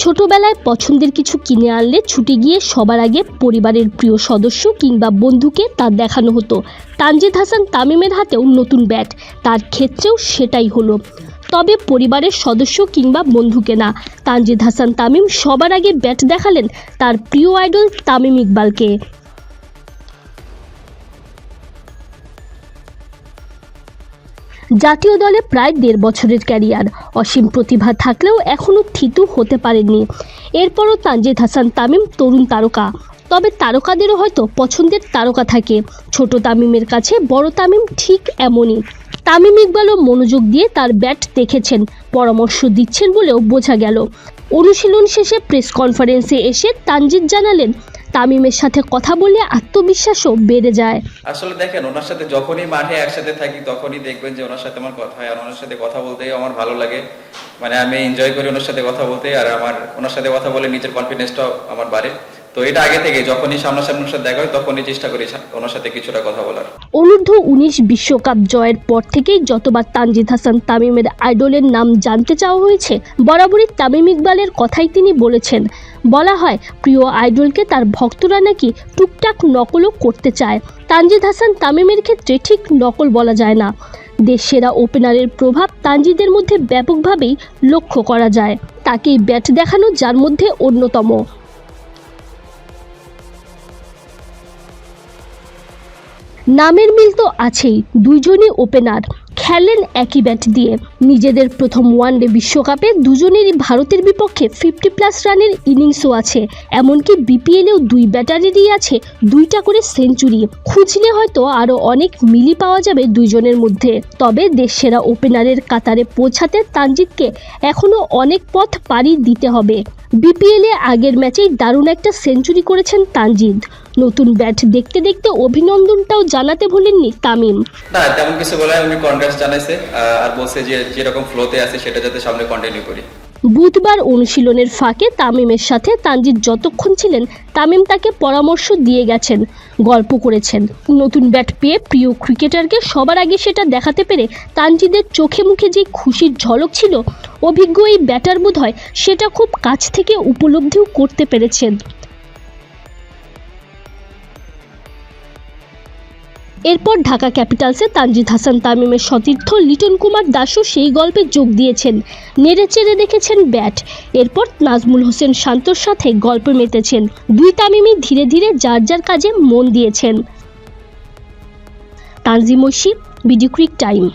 ছোটবেলায় পছন্দের কিছু কিনে আনলে ছুটে গিয়ে সবার আগে পরিবারের প্রিয় সদস্য কিংবা বন্ধুকে তা দেখানো হতো। তানজিদ হাসান তামিমের হাতেও নতুন ব্যাট। তার ক্ষেত্রেও সেটাই হলো। তবে পরিবারের সদস্য কিংবা বন্ধুকে না। তানজিদ হাসান তামিম সবার আগে ব্যাট দেখালেন তার প্রিয় আইডল তামিম ইকবালকে। জাতীয় দলে প্রায় দেড় বছরের ক্যারিয়ার। অসীম প্রতিভা থাকলেও এখনও থিতু হতে পারেননি। এরপরও তানজিদ হাসান তামিম তরুণ তারকা। তবে তারকাদেরও হয়তো পছন্দের তারকা থাকে। ছোট তামিমের কাছে বড় তামিম ঠিক এমনই। তামিম ইকবালও মনোযোগ দিয়ে তার ব্যাট দেখেছেন, পরামর্শ দিচ্ছেন বলেও বোঝা গেল। অনুশীলন শেষে প্রেস কনফারেন্সে এসে তানজিদ জানালেন তামিমের সাথে কথা বলে আত্মবিশ্বাসও বেড়ে যায়। আসলে দেখেন, ওনার সাথে যখনই মাঠে একসাথে থাকি, তখনই দেখবেন যে ওনার সাথে আমার কথা হয়। আর ওনার সাথে কথা বলতে আমার ভালো লাগে। মানে আমি এনজয় করি ওনার সাথে কথা বলতে, আর আমার ওনার সাথে কথা বলে নিজের কনফিডেন্সটাও আমার বাড়ে। তো এটা আগে থেকে, যখনই সামনাসামনি সাথে দেখা হয়, তখনই চেষ্টা করি ওনার সাথে কিছুটা কথা বলার। অনূর্ধ্ব উনিশ বিশ্বকাপ জয়ের পর থেকেই যতবার তানজিদ হাসান তামিমের আইডলের নাম জানতে চাওয়া হয়েছে, বরাবরই তামিম ইকবালের কথাই তিনি বলেছেন। বলা হয়, প্রিয় আইডলকে তার ভক্তরা নাকি টুকটাক নকলও করতে চায়। তানজিদ হাসান তামিমের ক্ষেত্রে ঠিক নকল বলা যায় না। দেশ সেরা ওপেনারের প্রভাব তানজিদের মধ্যে ব্যাপকভাবেই লক্ষ্য করা যায়। তাকেই ব্যাট দেখানো যার মধ্যে অন্যতম। নামের মিল তো আছেই, দুইজনই ওপেনার খেলেন একই ব্যাট দিয়ে। নিজেদের প্রথম ওয়ানডে বিশ্বকাপে দুজনেরই ভারতের বিপক্ষে ফিফটি প্লাস রানের ইনিংসও আছে। এমনকি বিপিএলেও দুই ব্যাটারেরই আছে, দুইটা করে সেঞ্চুরি খুঁজলে হয়তো আরও অনেক মিলি পাওয়া যাবে দুইজনের মধ্যে। তবে দেশসেরা ওপেনারের কাতারে পৌঁছাতে তানজিদকে এখনও অনেক পথ পাড়ি দিতে হবে। বিপিএলে আগের ম্যাচেই দারুণ একটা সেঞ্চুরি করেছেন তানজিদ। নতুন ব্যাট দেখতে দেখতে অভিনন্দনটাও জানাতে ভুলেননি তামিম। না তেমন কিছু বলে উনি কনগ্রেস জানাইছে আর বলছে যে যেরকম ফ্লোতে আছে সেটা যাতে সামনে কন্টিনিউ করি। বুধবার অনুশীলনের ফাঁকে তামিমের সাথে তানজিদ যতক্ষণ ছিলেন তামিম তাকে পরামর্শ দিয়ে গেছেন গল্প করেছেন। নতুন ব্যাট পেয়ে প্রিয় ক্রিকেটারকে সবার আগে সেটা দেখাতে পেরে তানজিদের চোখে মুখে যে খুশির ঝলক ছিল অভিজ্ঞ এই ব্যাটার বোধ হয় সেটা খুব কাছ থেকে উপলব্ধিও করতে পেরেছেন। এরপর ঢাকা ক্যাপিটালসে তানজিদ হাসান তামিমের সতীর্থ লিটন কুমার দাসও সেই গল্পে যোগ দিয়েছেন। নেড়ে চেড়ে দেখেছেন ব্যাট। এরপর নাজমুল হোসেন শান্তর সাথে গল্প মেতেছেন। দুই তামিমই ধীরে ধীরে যার যার কাজে মন দিয়েছেন। তানজিম ঐশী ক্রিক টাইম।